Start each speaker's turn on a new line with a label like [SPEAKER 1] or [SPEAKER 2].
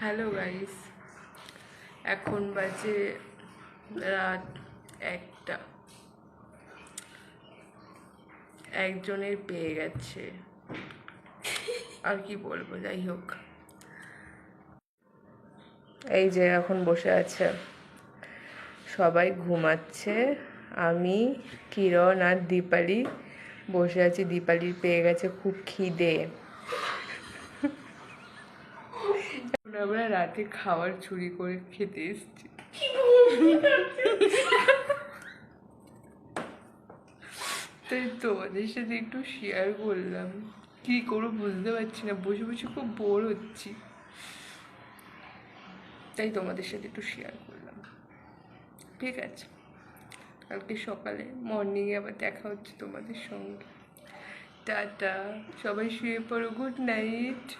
[SPEAKER 1] Hello guys এখন বাজে রাত একটা। একজনের পেয়ে গেছে। আর কি বলব, যাই হোক। এই যে এখন বসে আছে। সবাই ঘুমাচ্ছে। আমি, কিরণ আর দীপালি বসে আছি। দীপালির পেয়ে গেছে খুব খিদে। আমরা রাতে খাবার চুরি করে খেতে এসেছি। তাই তোমাদের সাথে একটু শেয়ার করলাম। কি করব বুঝতে পারছি না বসে বসে খুব বোর হচ্ছি। তাই তোমাদের সাথে একটু শেয়ার করলাম। ঠিক আছে। কালকে সকালে মর্নিংয়ে আবার দেখা হচ্ছে তোমাদের সঙ্গে। টাটা। সবাই শুয়ে পড়ো। Good night